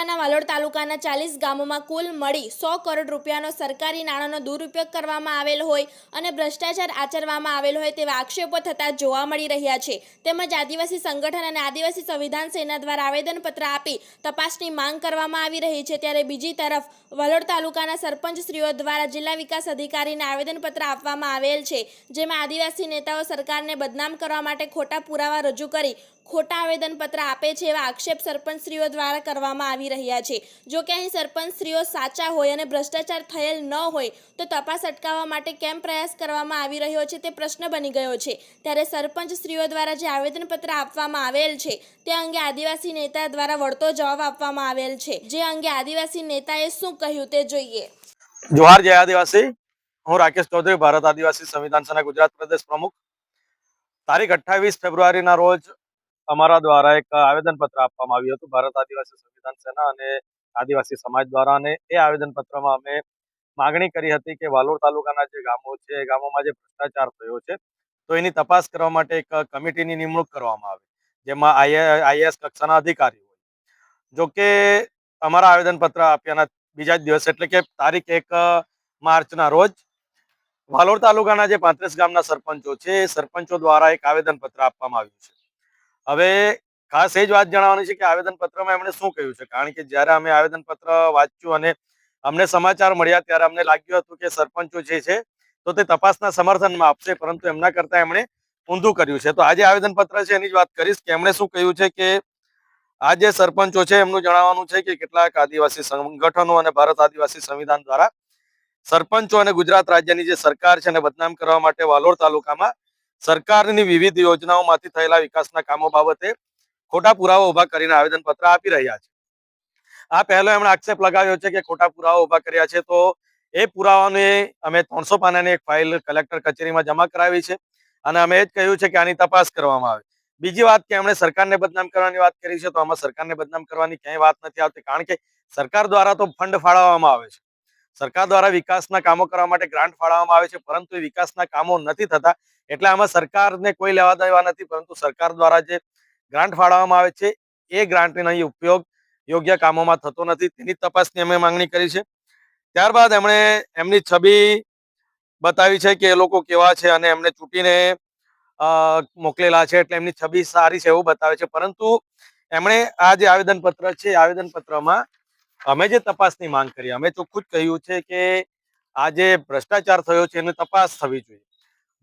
જિલ્લાના વાલોડ તાલુકાના ચાલીસ ગામોમાં કુલ મળી સો કરોડ રૂપિયાનો સરકારી નાણાંનો દુરુપયોગ કરવામાં આવેલ હોય અને ભ્રષ્ટાચાર આચરવામાં આવેલ હોય તેવા આક્ષેપો થતા જોવા મળી રહ્યા છે. તેમજ આદિવાસી સંગઠન અને આદિવાસી સંવિધાન સેના દ્વારા આવેદનપત્ર આપી તપાસની માંગ કરવામાં આવી રહી છે. ત્યારે બીજી તરફ વલોડ તાલુકાના સરપંચશ્રીઓ દ્વારા જિલ્લા વિકાસ અધિકારીને આવેદનપત્ર આપવામાં આવેલ છે. જેમાં આદિવાસી નેતાઓ સરકારને બદનામ કરવા માટે ખોટા પુરાવા રજૂ કરી ખોટા આવેદનપત્ર આપે છે એવા આક્ષેપ સરપંચશ્રીઓ દ્વારા કરવામાં આવી રહ્યા છે. જો કે અહીં સરપંચશ્રીઓ સાચા હોય અને ભ્રષ્ટાચાર થયેલ ન હોય, તો તપાસ અટકાવવા માટે કેમ પ્રયાસ કરવામાં આવી રહ્યો છે તે પ્રશ્ન બની ગયો છે. ત્યારે સરપંચશ્રીઓ દ્વારા જે આવેદનપત્ર આપવામાં આવેલ છે, તે અંગે આદિવાસી નેતા દ્વારા વળતો જવાબ આપવામાં આવેલ છે. જે અંગે આદિવાસી નેતાએ શું કહ્યું તે જોઈએ. જોહાર, જય આદિવાસી. હું રાકેશ ચૌધરી, ભારત આદિવાસી સંવિધાન સભા ગુજરાત પ્રદેશ પ્રમુખ. તારીખ અઠ્ઠાવીસ ફેબ્રુઆરીના રોજ અમારા દ્વારા એક આવેદનપત્ર આપવામાં આવ્યું હતું. ભારત આદિવાસી સંવિધાન સેના અને આદિવાસી સમાજ દ્વારા અને એ આવેદનપત્રમાં અમે માગણી કરી હતી કે વાલોડ તાલુકાના જે ગામો છે, એ ગામોમાં જે ભ્રષ્ટાચાર થયો છે, તો એની તપાસ કરવા માટે એક કમિટીની નિમણૂક કરવામાં આવે, જેમાં આઈએએસ કક્ષાના અધિકારી હોય. જો કે અમારા આવેદનપત્ર આપ્યાના બીજા જ દિવસ, એટલે કે તારીખ એક માર્ચના રોજ વાલોડ તાલુકાના જે પાંત્રીસ ગામના સરપંચો છે, એ સરપંચો દ્વારા એક આવેદનપત્ર આપવામાં આવ્યું છે. હવે ખાસ એ જ વાત જણાવવાની છે કે આવેદનપત્રમાં એમણે શું કહ્યું છે? કારણ કે જ્યારે અમે આવેદનપત્ર વાંચ્યું અને અમને સમાચાર મળ્યા ત્યારે અમને લાગ્યું હતું કે સરપંચો જે છે, તો તે તપાસના સમર્થનમાં આપશે, પરંતુ એમના કરતા એમણે ઊંધું કર્યું છે. તો આજે આવેદનપત્ર છે એની જ વાત કરીશ કે એમણે શું કહ્યું છે કે આ જે સરપંચો છે એમનું જણાવવાનું છે કે કેટલાક આદિવાસી સંગઠનો અને ભારત આદિવાસી સંવિધાન દ્વારા સરપંચો અને ગુજરાત રાજ્યની જે સરકાર છે એને બદનામ કરવા માટે વાલોડ તાલુકામાં સરકારની વિવિધ યોજનાઓમાંથી થયેલા વિકાસના કામો બાબતે ખોટા પુરાવા ઊભા કરીને આવેદનપત્ર આપી રહ્યા છે. આ પહેલો એમણે આક્ષેપ લગાવ્યો છે કે ખોટા પુરાવા ઊભા કર્યા છે તો એ પુરાવાને અમે ત્રણસો પાનાની એક ફાઇલ કલેક્ટર કચેરીમાં જમા કરાવી છે અને અમે એ જ કહ્યું છે કે આની તપાસ કરવામાં આવે. બીજી વાત કે એમણે સરકારને બદનામ કરવાની વાત કરી છે તો આમાં સરકારને બદનામ કરવાની ક્યાંય વાત નથી આવતી કારણ કે સરકાર દ્વારા તો ફંડ ફાળવવામાં આવે છે. સરકાર દ્વારા વિકાસના કામો કરવા માટે ગ્રાન્ટ ફાળવવામાં આવે છે, પરંતુ એ વિકાસના કામો નથી થતા. એટલે આમાં સરકારને કોઈ લેવા દેવા નથી, પરંતુ સરકાર દ્વારા જે ગ્રાન્ટ ફાળવવામાં આવે છે, એ ગ્રાન્ટનો અહીં ઉપયોગ યોગ્ય કામોમાં થતો નથી. તેની તપાસની અમે માંગણી કરી છે. ત્યારબાદ એમણે એમની છબી બતાવી છે કે એ લોકો કેવા છે અને એમને ચૂંટીને મોકલેલા છે. એટલે એમની છબી સારી છે એવું બતાવે છે. પરંતુ એમણે આ જે આવેદનપત્ર છે આવેદનપત્રમાં અમે જે તપાસની માંગ કરી, અમે ચોખ્ખું જ કહ્યું છે કે આ જે ભ્રષ્ટાચાર થયો છે, એની તપાસ થવી જોઈએ.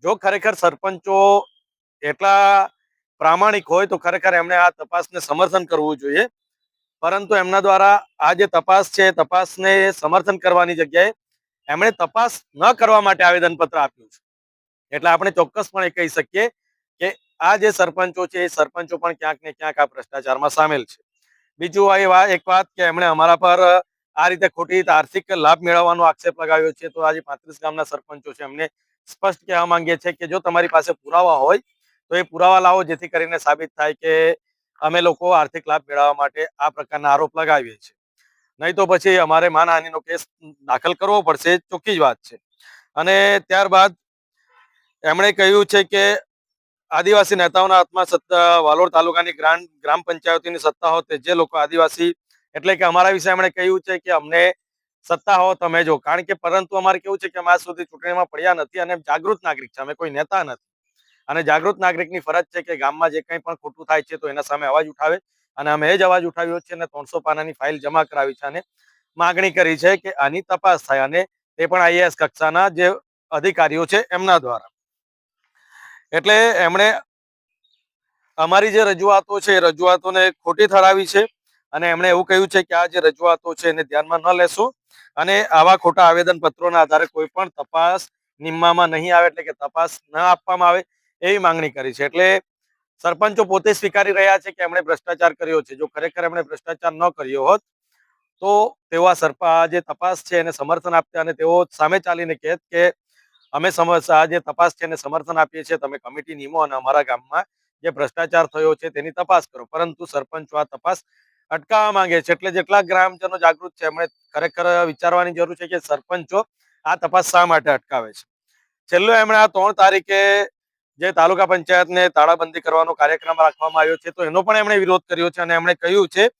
જો ખરેખર સરપંચો એટલા પ્રામાણિક હોય, તો ખરેખર એમણે આ તપાસને સમર્થન કરવું જોઈએ. પરંતુ એમના દ્વારા આ જે તપાસ છે, તપાસને સમર્થન કરવાની જગ્યાએ એમણે તપાસ ન કરવા માટે આવેદનપત્ર આપ્યું છે. એટલે આપણે ચોક્કસપણે કહી શકીએ કે આ જે સરપંચો છે, એ સરપંચો પણ ક્યાંક ને ક્યાંક આ ભ્રષ્ટાચારમાં સામેલ છે. બીજું આ એક વાત કે એમણે અમારા પર આ રીતે ખોટી આર્થિક લાભ મેળવવાનો આક્ષેપ લગાવ્યો છે. તો આજે પાંત્રીસ ગામના સરપંચો છે. એમને સ્પષ્ટ કહેવા માંગીએ છીએ કે જો તમારી પાસે પુરાવા હોય, તો એ પુરાવા લાવો, જેથી કરીને સાબિત થાય કે અમે લોકો આર્થિક લાભ મેળવવા માટે આ પ્રકારના આરોપ લગાવીએ છીએ. નહીં તો પછી અમારે માનહાનિનો કેસ દાખલ કરવો પડશે ચોખ્ખી જ વાત છે. અને ત્યારબાદ એમણે કહ્યું છે કે આદિવાસી નેતાઓના હાથમાં સત્તા, વાલોડ તાલુકાની ગ્રામ ગ્રામ પંચાયતોની સત્તા હોત જે લોકો આદિવાસી, એટલે કે અમારા વિશે એમણે કહ્યું છે કે અમને સત્તા હો તમે જો. કારણ કે પરંતુ અમારે કેવું છે કે અમે આજ સુધી ચૂંટણીમાં પડ્યા નથી અને જાગૃત નાગરિક છે. અમે કોઈ નેતા નથી. અને જાગૃત નાગરિકની ફરજ છે કે ગામમાં જે કંઈ પણ ખોટું થાય છે તો એના સામે અવાજ ઉઠાવે. અને અમે એ જ અવાજ ઉઠાવ્યો છે અને ત્રણસો પાનાની ફાઇલ જમા કરાવી છે અને માગણી કરી છે કે આની તપાસ થાય અને તે પણ આઈએએસ કક્ષાના જે અધિકારીઓ છે એમના દ્વારા. એટલે એમણે અમારી જે રજૂઆતો છે, એ રજૂઆતોને ખોટી ઠરાવી છે અને એમણે એવું કહ્યું છે કે આ જે રજૂઆતો છે, એને ધ્યાનમાં ન લેશો અને આવા ખોટા આવેદન પત્રોના આધારે કોઈ પણ તપાસ નિમવામાં નહીં આવે એટલે કે તપાસ ન આપવામાં આવે એવી માંગણી કરી છે. એટલે સરપંચો પોતે સ્વીકારી રહ્યા છે કે એમણે ભ્રષ્ટાચાર કર્યો છે. જો ખરેખર એમણે ભ્રષ્ટાચાર ન કર્યો હોત, તો તેઓ આ સરપા જે તપાસ છે, એને સમર્થન આપતા અને તેઓ સામે ચાલીને કહેત કે અમે આ જે તપાસ છે એને સમર્થન આપીએ છીએ, તમે કમિટી નિમો અને અમારા ગામમાં જે ભ્રષ્ટાચાર થયો છે તેની તપાસ કરો. પરંતુ સરપંચો આ તપાસ અટકાવવા માંગે છે. એટલે જેટલા ગ્રામજનો જાગૃત છે, એમણે ખરેખર વિચારવાની જરૂર છે કે સરપંચો આ તપાસ શા માટે અટકાવે છે? છેલ્લો એમણે આ ત્રણ તારીખે જે તાલુકા પંચાયતને તાળાબંધી કરવાનો કાર્યક્રમ રાખવામાં આવ્યો છે, તો એનો પણ એમણે વિરોધ કર્યો છે અને એમણે કહ્યું છે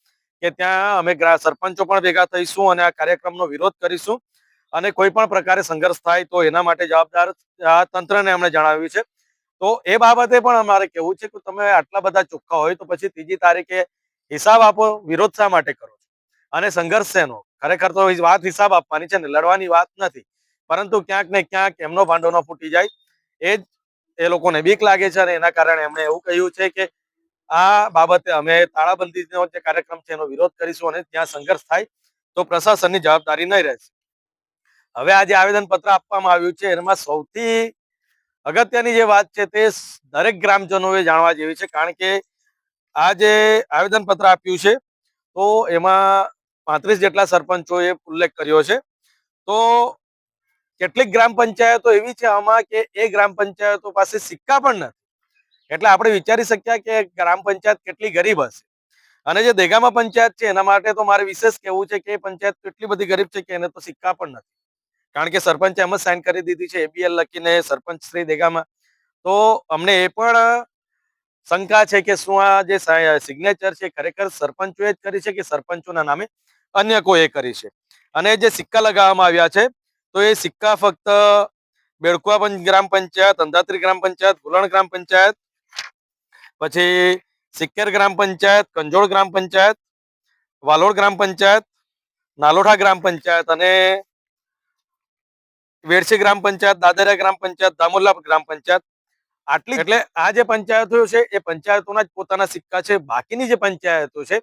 કે ત્યાં અમે સરપંચો પણ ભેગા થઈશું અને આ કાર્યક્રમનો વિરોધ કરીશું. અને કોઈ પણ પ્રકારે સંઘર્ષ થાય તો એના માટે જવાબદાર તંત્રને એમણે જણાવ્યું છે. તો એ બાબતે પણ અમારે કેવું છે કે તમે આટલા બધા ચોખ્ખા હોય તો પછી ત્રીજી તારીખે હિસાબ આપો, વિરોધ શા માટે કરો અને સંઘર્ષ શેનો? ખરેખર તો વાત હિસાબ આપવાની છે ને, લડવાની વાત નથી. પરંતુ ક્યાંક ને ક્યાંક એમનો ભાંડો ન ફૂટી જાય, એ જ એ લોકોને બીક લાગે છે અને એના કારણે એમણે એવું કહ્યું છે કે આ બાબતે અમે તાળાબંધીનો જે કાર્યક્રમ છે એનો વિરોધ કરીશું અને ત્યાં સંઘર્ષ થાય તો પ્રશાસનની જવાબદારી નહીં રહેશે. હવે આ જે આવેદન પત્ર આપવામાં આવ્યું છે. એમાં સૌથી અગત્યની જે વાત છે તે દરેક ગ્રામજનોએ જાણવા જેવી છે, કારણ કે આ જે આવેદન પત્ર આપ્યું છે, તો એમાં પાંત્રીસ જેટલા સરપંચોએ ઉલ્લેખ કર્યો છે. તો કેટલીક ગ્રામ પંચાયતો એવી છે આમાં કે એ ગ્રામ પંચાયતો પાસે સિક્કા પણ નથી. એટલે આપણે વિચારી શક્યા કે ગ્રામ પંચાયત કેટલી ગરીબ હશે. અને જે દેગામા પંચાયત છે, એના માટે તો મારે વિશેષ કહેવું છે કે પંચાયત કેટલી બધી ગરીબ છે કે એને તો સિક્કા પણ નથી. કારણ કે સરપંચે એમ જ સાઇન કરી દીધી છે એબીએલ લખીને સરપંચ શ્રી દેગામાં. તો અમને એ પણ શંકા છે કે શું આ જે સિગ્નેચર છે ખરેખર સરપંચોએ જ કરી છે કે સરપંચોના નામે અન્ય કોઈએ કરી છે? અને જે સિક્કા લગાવવામાં આવ્યા છે, તો એ સિક્કા ફક્ત બેડકુવા ગ્રામ પંચાયત, અંધાત્રી ગ્રામ પંચાયત ગુલણ ગ્રામ પંચાયત, પછી સિક્કેર ગ્રામ પંચાયત, કંજોળ ગ્રામ પંચાયત, વાલોડ ગ્રામ પંચાયત, નાલોઠા ગ્રામ પંચાયત અને વેડસી ગ્રામ પંચાયત દાદરિયા ગ્રામ પંચાયત દામોલા ગ્રામ પંચાયત. આટલી એટલે આ જે પંચાયતો છે એ પંચાયતોના જ પોતાના સિક્કા છે. બાકીની જે પંચાયતો છે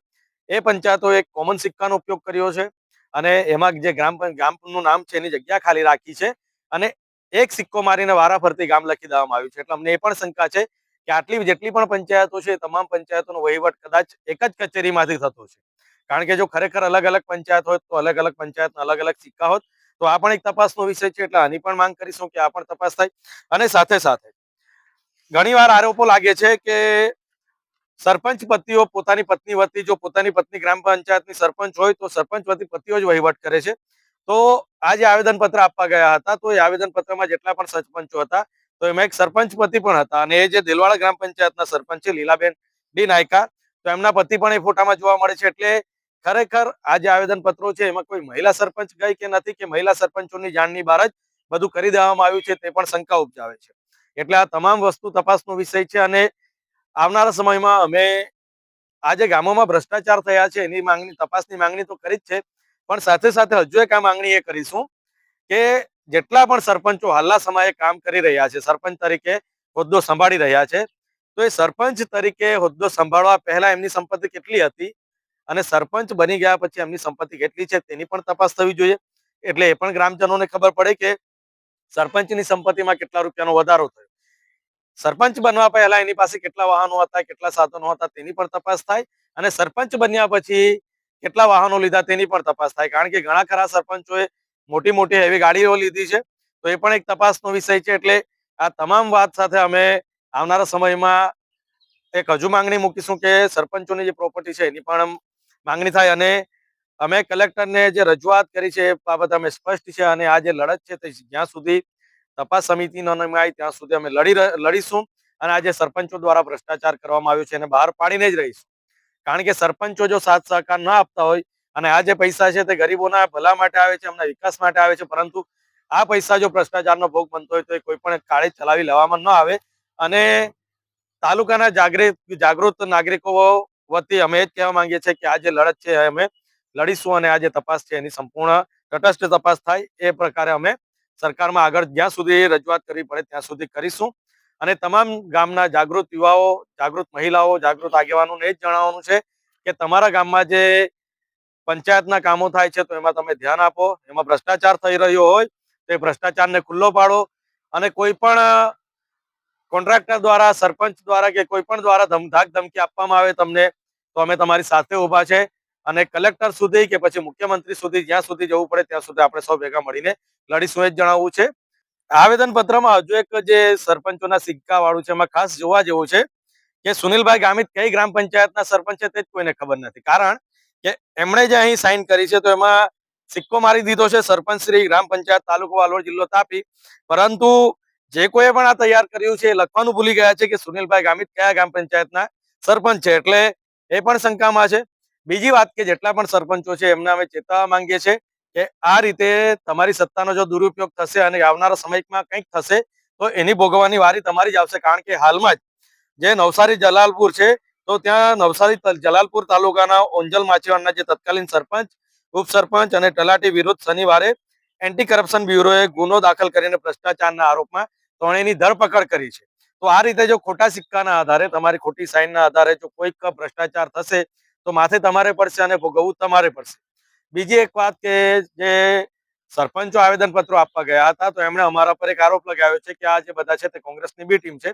એ પંચાયતો એક કોમન સિક્કાનો ઉપયોગ કર્યો છે અને એમાં જે ગ્રામ ગામનું નામ છે એની જગ્યા ખાલી રાખી છે અને એક સિક્કો મારીને વારા ફરતી ગામ લખી દેવામાં આવ્યું છે. એટલે અમને એ પણ શંકા છે કે આટલી જેટલી પણ પંચાયતો છે તમામ પંચાયતોનો વહીવટ કદાચ એક જ કચેરીમાંથી થતો છે. કારણ કે જો ખરેખર અલગ અલગ પંચાયત હોય તો અલગ અલગ પંચાયતના અલગ અલગ સિક્કા હોત તો આ પણ એક તપાસનો વિષય છે, એટલે આની પણ માંગ કરીશું કે આ પણ તપાસ થાય. અને સાથે સાથે ઘણીવાર આરોપો લાગે છે કે સરપંચ પતિઓ પોતાની પત્ની વતી, જો પોતાની પત્ની ગ્રામ પંચાયતની સરપંચ હોય, તો સરપંચ વતી પતિઓ જ વહીવટ કરે છે. તો આ જે આવેદન પત્ર આપવા ગયા હતા, તો એ આવેદન પત્રમાં જેટલા પણ સરપંચો હતા, તો એમાં એક સરપંચ પતિ પણ હતા. અને એ જે દિલવાડા ગ્રામ પંચાયતના સરપંચ છે, લીલાબેન ડી નાયકા, તો એમના પતિ પણ એ ફોટામાં જોવા મળે છે. એટલે ખરેખર આ જે આવેદન પત્રો છે, એમાં કોઈ મહિલા સરપંચ ગઈ કે નથી કે મહિલા સરપંચોની જાણની બહાર જ બધું કરી દેવામાં આવ્યું છે, તે પણ શંકા ઉપજાવે છે. એટલે આ તમામ વસ્તુ તપાસનો વિષય છે અને આવનારા સમયમાં અમે આ જે ગામોમાં ભ્રષ્ટાચાર થયા છે, એની માંગણી, તપાસની માંગણી તો કરી જ છે, પણ સાથે સાથે હજુ એક આ માંગણી એ કરીશું કે જેટલા પણ સરપંચો હાલના સમયે કામ કરી રહ્યા છે, સરપંચ તરીકે હોદ્દો સંભાળી રહ્યા છે, તો એ સરપંચ તરીકે હોદ્દો સંભાળવા પહેલા એમની સંપત્તિ કેટલી હતી? અને સરપંચ બની ગયા પછી એમની સંપત્તિ કેટલી છે તેની પણ તપાસ થવી જોઈએ. એટલે એ પણ ગ્રામજનોને ખબર પડે કે સરપંચની સંપત્તિમાં કેટલા રૂપિયાનો વધારો થયો. સરપંચ બનવા પહેલા એની પાસે કેટલા વાહનો હતા, કેટલા સાધનો હતા તેની પણ તપાસ થાય અને સરપંચ બન્યા પછી કેટલા વાહનો લીધા તેની પણ તપાસ થાય. કારણ કે ઘણા ખરા સરપંચોએ મોટી મોટી હેવી ગાડીઓ લીધી છે, તો એ પણ એક તપાસનો વિષય છે. એટલે આ તમામ વાત સાથે અમે આવનારા સમયમાં એક હજુ માંગણી મૂકીશું કે સરપંચોની જે પ્રોપર્ટી છે એની પણ માંગણી થાય અને અમે કલેક્ટરને જે રજૂઆત કરી છે એ બાબત અમે સ્પષ્ટ છે અને આ જે લડત છે તે જ્યાં સુધી તપાસ સમિતિ ન નમાય ત્યાં સુધી અમે લડી લડીશું અને આજે સરપંચો દ્વારા ભ્રષ્ટાચાર કરવામાં આવ્યો છે એને બહાર પાડીને જ રહીશું. કારણ કે સરપંચો જો સાથ સહકાર ન આપતા હોય અને આ જે પૈસા છે તે ગરીબોના ભલા માટે આવે છે, એમના વિકાસ માટે આવે છે, પરંતુ આ પૈસા જો ભ્રષ્ટાચારનો ભોગ બનતો હોય તો એ કોઈ પણ કાળે ચલાવી લેવામાં ન આવે અને તાલુકાના જાગૃત જાગૃત નાગરિકો વતી અમે એ જ કહેવા માંગીએ છીએ કે આ જે લડત છે અમે લડીશું અને આ જે તપાસ છે એની સંપૂર્ણ તટસ્થ તપાસ થાય એ પ્રકારે અમે સરકારમાં આગળ જ્યાં સુધી રજૂઆત કરવી પડે ત્યાં સુધી કરીશું. અને તમામ ગામના જાગૃત યુવાઓ, જાગૃત મહિલાઓ, જાગૃત આગેવાનોને એ જ જણાવવાનું છે કે તમારા ગામમાં જે પંચાયતના કામો થાય છે તો એમાં તમે ધ્યાન આપો. એમાં ભ્રષ્ટાચાર થઈ રહ્યો હોય તો એ ભ્રષ્ટાચારને ખુલ્લો પાડો અને કોઈ પણ કોન્ટ્રાક્ટર દ્વારા, સરપંચ દ્વારા કે કોઈ પણ દ્વારા ધમધાક ધમકી આપવામાં આવે તમને, તો અમે તમારી સાથે ઊભા છે અને કલેક્ટર સુધી કે પછી મુખ્યમંત્રી સુધી, જ્યાં સુધી જવું પડે ત્યાં સુધી આપણે સૌ ભેગા મળીને લડીશું, એ જ જણાવવું છે. આવેદન પત્રમાં હજુ એક જે સરપંચોના સિક્કા વાળું છે, એમાં ખાસ જોવા જેવું છે કે સુનિલભાઈ ગામિત કઈ ગ્રામ પંચાયતના સરપંચ છે તે જ કોઈને ખબર નથી. કારણ કે એમણે જે અહીં સાઈન કરી છે, તો એમાં સિક્કો મારી દીધો છે સરપંચ શ્રી ગ્રામ પંચાયત, તાલુકો વાલોડ, જિલ્લો તાપી. પરંતુ જે કોઈ પણ આ તૈયાર કર્યું છે લખવાનું ભૂલી ગયા છે કે સુનિલભાઈ ગામિત કયા ગ્રામ પંચાયતના સરપંચ છે એટલે એ પણ શંકામાં છે. બીજી વાત કે જેટલા પણ સરપંચો છે એમને અમે ચેતવવા માંગીએ છીએ કે આ રીતે તમારી સત્તાનો જો દુરુપયોગ થશે અને આવનારા સમયમાં કંઈક થશે તો એની ભોગવવાની વારી તમારી જ આવશે. કારણ કે હાલમાં જ જે નવસારી જલાલપુર છે તો ત્યાં નવસારી જલાલપુર તાલુકાના ઓંજલ માછીવાડના જે તત્કાલીન સરપંચ ઉપસરપંચ અને તલાટી વિરુદ્ધ શનિવારે એન્ટી કરપ્શન બ્યુરોએ ગુનો દાખલ કરીને ભ્રષ્ટાચારના આરોપમાં ત્રણેયની ધરપકડ કરી છે. તો આ રીતે જો ખોટા સિક્કાના આધારે, તમારી ખોટી સાઇનના આધારે જો કોઈક ભ્રષ્ટાચાર થશે, તો માથે તમારે પડશે અને ભોગવવું તમારે પડશે. બીજી એક વાત કે જે સરપંચો આવેદનપત્રો આપવા ગયા હતા, તો એમણે અમારા પર એક આરોપ લગાવ્યો છે કે આ જે બધા છે તે કોંગ્રેસની બી ટીમ છે.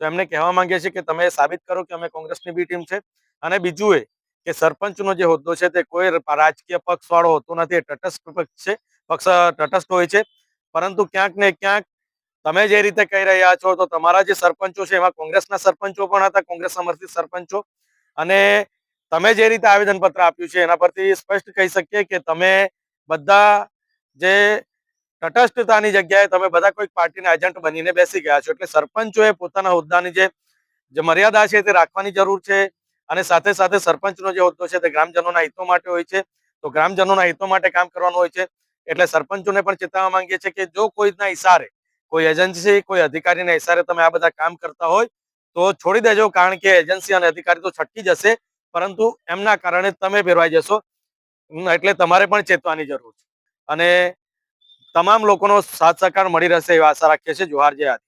તો એમને કહેવા માંગીએ છીએ કે તમે સાબિત કરો કે અમે કોંગ્રેસની બી ટીમ છે. અને બીજું એ કે સરપંચનો જે હોદ્દો છે તે કોઈ રાજકીય પક્ષ વાળો હોતો નથી, એ તટસ્થ પક્ષ છે, પક્ષ, તટસ્થ હોય છે. પરંતુ ક્યાંક ને ક્યાંક તમે જે રીતે કહી રહ્યા છો, તો તમારા જે સરપંચો છે, એમાં કોંગ્રેસના સરપંચો પણ હતા, કોંગ્રેસ સમર્થિત સરપંચો. અને તમે જે રીતે આવેદનપત્ર આપ્યું છે, એના પરથી સ્પષ્ટ કહી શકીએ કે તમે બધા જે તટસ્થતાની જગ્યાએ તમે બધા કોઈક પાર્ટીના એજન્ટ બનીને બેસી ગયા છો, એટલે સરપંચોએ પોતાના હોદ્દાની જે મર્યાદા છે તે રાખવાની જરૂર છે. અને સાથે સાથે સરપંચનો જે હોદ્દો છે તે ગ્રામજનોના હિતો માટે હોય છે. તો ગ્રામજનોના હિતો માટે કામ કરવાનું હોય છે. એટલે સરપંચોને પણ ચેતવવા માંગીએ છીએ કે જો કોઈના ઈશારે કોઈ એજન્સી કોઈ અધિકારીના ઈશારે તમે આ બધા કામ કરતા હોય, તો છોડી દેજો, કારણ કે એજન્સી અને અધિકારી તો છટકી જશે. પરંતુ એમના કારણે તમે ફેરવાઈ જશો. એટલે તમારે પણ ચેતવાની જરૂર છે. અને તમામ લોકોનો સાથ સહકાર મળી રહેશે એવી આશા રાખીએ છીએ. જોહાર જય